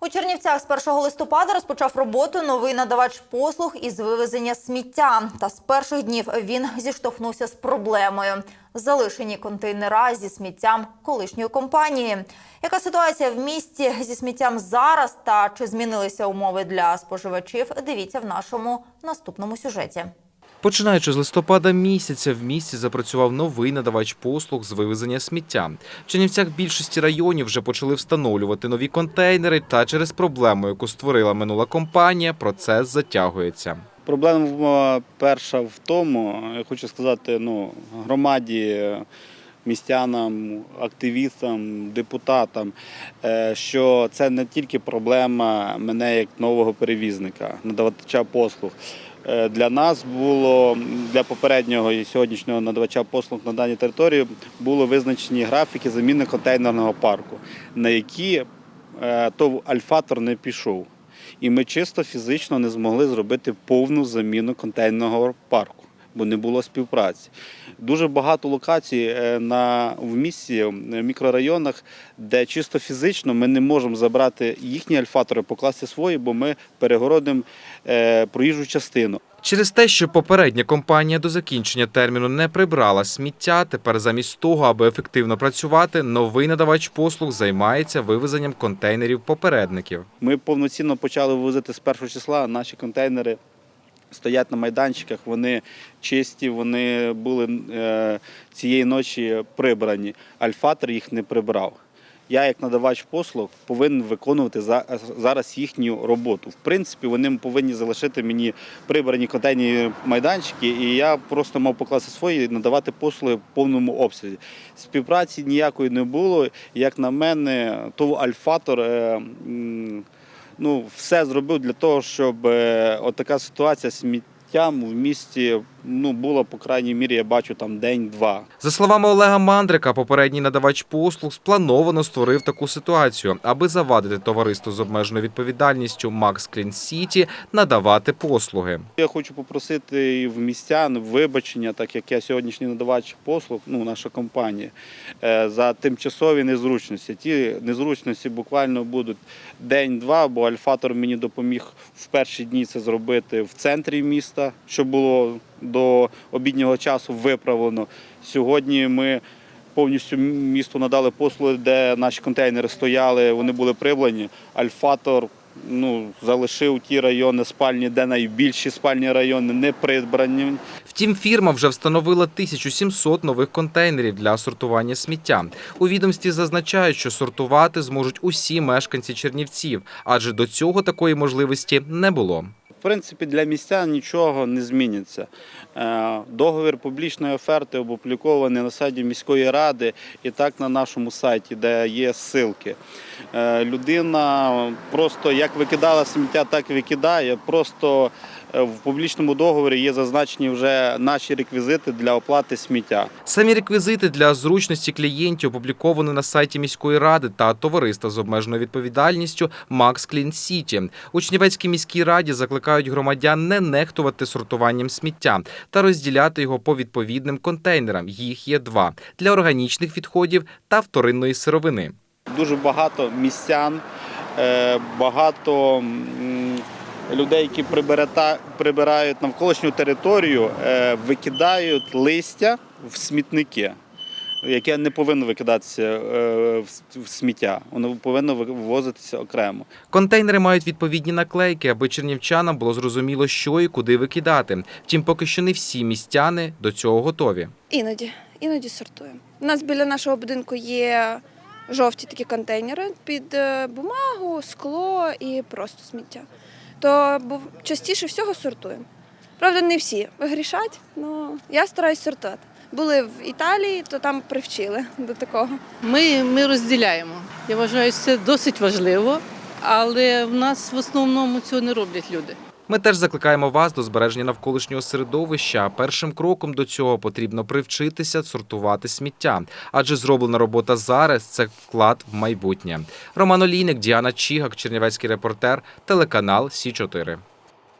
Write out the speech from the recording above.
У Чернівцях з 1 листопада розпочав роботу новий надавач послуг із вивезення сміття. Та з перших днів він зіштовхнувся з проблемою. Залишені контейнера зі сміттям колишньої компанії. Яка ситуація в місті зі сміттям зараз та чи змінилися умови для споживачів? Дивіться в нашому наступному сюжеті. Починаючи з листопада місяця в місті запрацював новий надавач послуг з вивезення сміття. В Чернівцях більшості районів вже почали встановлювати нові контейнери, та через проблему, яку створила минула компанія, процес затягується. Проблема перша в тому, я хочу сказати, ну, громаді, містянам, активістам, депутатам, е, що це не тільки проблема мене як нового перевізника, надавача послуг. Е, Для нас було для попереднього і сьогоднішнього надавача послуг на даній території було визначені графіки заміни контейнерного парку, на які е, ТОВ Альфатор не пішов. І ми чисто фізично не змогли зробити повну заміну контейнерного парку, бо не було співпраці. Дуже багато локацій е, на, в місті, в мікрорайонах, де чисто фізично ми не можемо забрати їхні альфатори, покласти свої, бо ми перегородимо проїжджу частину. Через те, що попередня компанія до закінчення терміну не прибрала сміття, тепер замість того, аби ефективно працювати, новий надавач послуг займається вивезенням контейнерів попередників. Ми повноцінно почали вивозити з першого числа. Наші контейнери стоять на майданчиках, вони чисті, вони були е, цієї ночі прибрані. Альфатор їх не прибрав. Я, як надавач послуг, повинен виконувати за- зараз їхню роботу. В принципі, вони повинні залишити мені прибрані контейнерні майданчики, і я просто мав покласти свої і надавати послуги в повному обсязі. Співпраці ніякої не було. Як на мене, то Альфатор. е, ну, все зробив для того, щоб е, от така ситуація з сміттям в місті ну, була, по крайній мірі, я бачу там день-два. За словами Олега Мандрика, попередній надавач послуг сплановано створив таку ситуацію, аби завадити товариству з обмеженою відповідальністю Max Clean City надавати послуги. Я хочу попросити і в містян вибачення, так як я сьогоднішній надавач послуг, ну, наша компанія, е, за тимчасові незручності. Ті незручності буквально будуть день-два, бо Альфатор мені допоміг в перші дні це зробити в центрі міста, що було до обіднього часу виправлено. Сьогодні ми повністю місту надали послуги, де наші контейнери стояли, вони були прибрані. Альфатор ну, залишив ті райони спальні, де найбільші спальні райони не придбані. Втім, фірма вже встановила 1700 нових контейнерів для сортування сміття. У відомстві зазначають, що сортувати зможуть усі мешканці Чернівців, адже до цього такої можливості не було. Принципі, для містян нічого не зміниться. Е, Договір публічної оферти опублікований на сайті міської ради і так на нашому сайті, де є ссылки. Е, Людина просто як викидала сміття, так і викидає. Просто е, в публічному договорі є зазначені вже наші реквізити для оплати сміття. Самі реквізити для зручності клієнтів опубліковані на сайті міської ради та товариства з обмеженою відповідальністю Max Clean City. У Чернівецькій міській раді закликають громадян не нехтувати сортуванням сміття та розділяти його по відповідним контейнерам. Їх є два для органічних відходів та вторинної сировини. Дуже багато містян, е, багато людей, які прибирають навколишню територію, е, викидають листя в смітники, яке не повинно викидатися е, в сміття. Воно повинно вивозитися окремо. Контейнери мають відповідні наклейки, аби чернівчанам було зрозуміло, що і куди викидати. Втім, поки що не всі містяни до цього готові. Іноді, іноді сортуємо. У нас біля нашого будинку є жовті такі контейнери під е, бумагу, скло і просто сміття. То частіше всього сортуємо. Правда, не всі вигрішать, але я стараюсь сортувати. Були в Італії, то там привчили до такого. Ми, ми розділяємо. Я вважаю, що це досить важливо, але в нас в основному цього не роблять люди. Ми теж закликаємо вас до збереження навколишнього середовища. Першим кроком до цього потрібно привчитися сортувати сміття, адже зроблена робота зараз це вклад в майбутнє. Роман Олійник, Діана Чігак, Чернівецький репортер, телеканал Сі 4